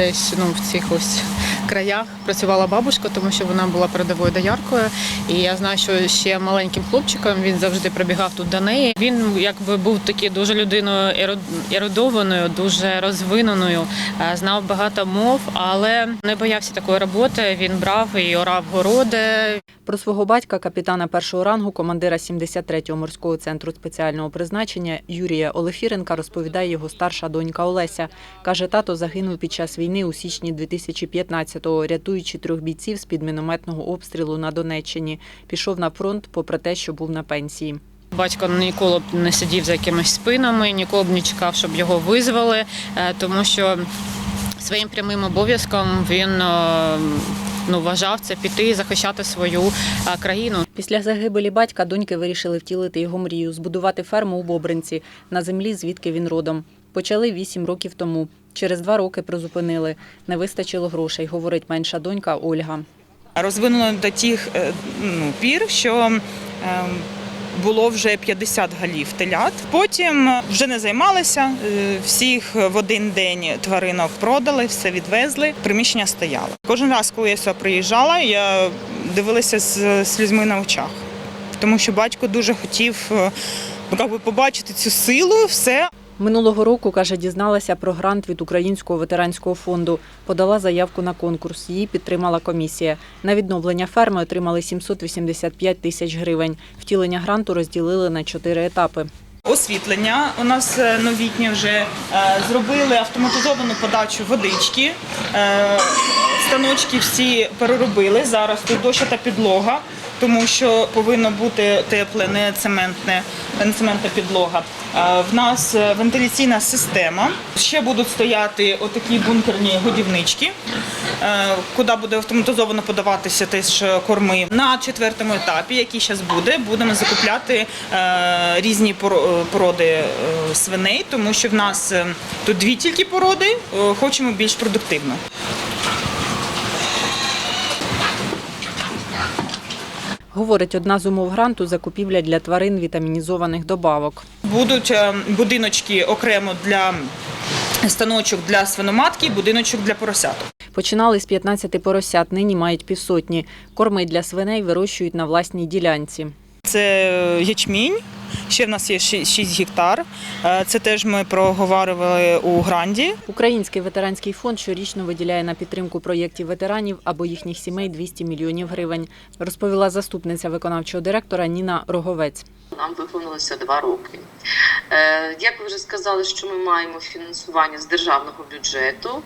десь ну, в цих ось краях працювала бабушка, тому що вона була передовою дояркою. І я знаю, що ще маленьким хлопчиком він завжди прибігав тут до неї. Він якби був такий дуже людиною ерудованою, дуже розвиненою, е, знав багато мов, але не боявся такої роботи. Він брав і орав городи, Про свого батька, капітана першого рангу, командира 73-го морського центру спеціального призначення Юрія Олефіренка розповідає його старша донька Олеся. Каже, тато загинув під час війни у січні 2015-го, рятуючи трьох бійців з під мінометного обстрілу на Донеччині. Пішов на фронт, попри те, що був на пенсії. Батько ніколи б не сидів за якимись спинами, ніколи б не чекав, щоб його визвали, е, тому що своїм прямим обов'язком він е, ну, вважав це піти і захищати свою е, країну. Після загибелі батька доньки вирішили втілити його мрію збудувати ферму у Бобринці на землі, звідки він родом. Почали вісім років тому. Через два роки призупинили. Не вистачило грошей, говорить менша донька Ольга. розвинуло до тих е, ну, пір, що ем, було вже 50 голів телят. Потім вже не займалися. е, Всіх в один день тваринок продали, все відвезли. Приміщення стояло. Кожен раз, коли я сюди приїжджала, я дивилася з слізьми на очах, тому що батько дуже хотів е, ну, би побачити цю силу, все. Минулого року, каже, дізналася про грант від Українського ветеранського фонду. Подала заявку на конкурс. Її підтримала комісія. На відновлення ферми отримали 785 тисяч гривень. Втілення гранту розділили на чотири етапи. Освітлення у нас е, новітнє вже е, зробили автоматизовану подачу водички. Станочки всі переробили. Зараз тут дощата підлога, тому що повинно бути тепле, не цементне, не цементна підлога. Е, В нас е, вентиляційна система. Ще будуть стояти отакі бункерні годівнички, е, куди буде автоматизовано подаватися теж корми. На четвертому етапі, який зараз буде, будемо закупляти різні поро- породи свиней, тому що в нас тут дві тільки породи, хочемо більш продуктивно. Говорить, одна з умов гранту закупівля для тварин вітамінізованих добавок. Будуть е, будиночки окремо для станочок для свиноматки, будиночок для поросяток. Починали з 15 поросят, нині мають півсотні. Корми для свиней вирощують на власній ділянці. Це е, ячмінь. Ще в нас є 6 гектар. Е, Це теж ми проговорювали у гранді. Український ветеранський фонд щорічно виділяє на підтримку проєктів ветеранів або їхніх сімей 200 мільйонів гривень, розповіла заступниця виконавчого директора Ніна Роговець. Нам виповнилося два роки. Е, Як ви вже сказали, що ми маємо фінансування з державного бюджету,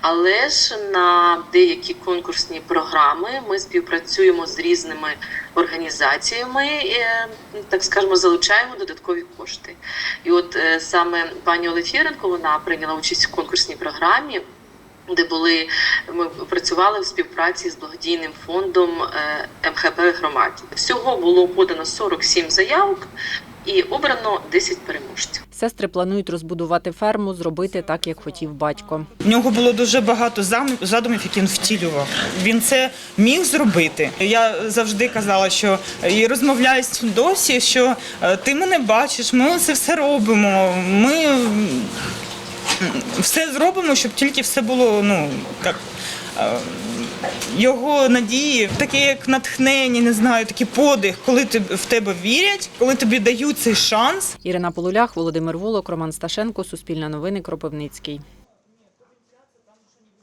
але ж на деякі конкурсні програми ми співпрацюємо з різними організаціями, е, так скажемо, залучаємо додаткові кошти. І от е, саме пані Олефіренко вона прийняла участь в конкурсній програмі. Де були ми працювали в співпраці з благодійним фондом е, МХП громаді. Всього було подано 47 заявок і обрано 10 переможців. Сестри планують розбудувати ферму, зробити так, як хотів батько. У нього було дуже багато зам- задумів, які він втілював. Він це міг зробити. Я завжди казала, що і розмовляю з досі, що е, ти мене бачиш, ми це все робимо. Ми все зробимо, щоб тільки все було ну так. е, Його надії, таке як натхнення, не знаю, такий подих, коли ти в тебе вірять, коли тобі дають цей шанс. Ірина Полулях, Володимир Волок, Роман Сташенко, Суспільне новини, Кропивницький.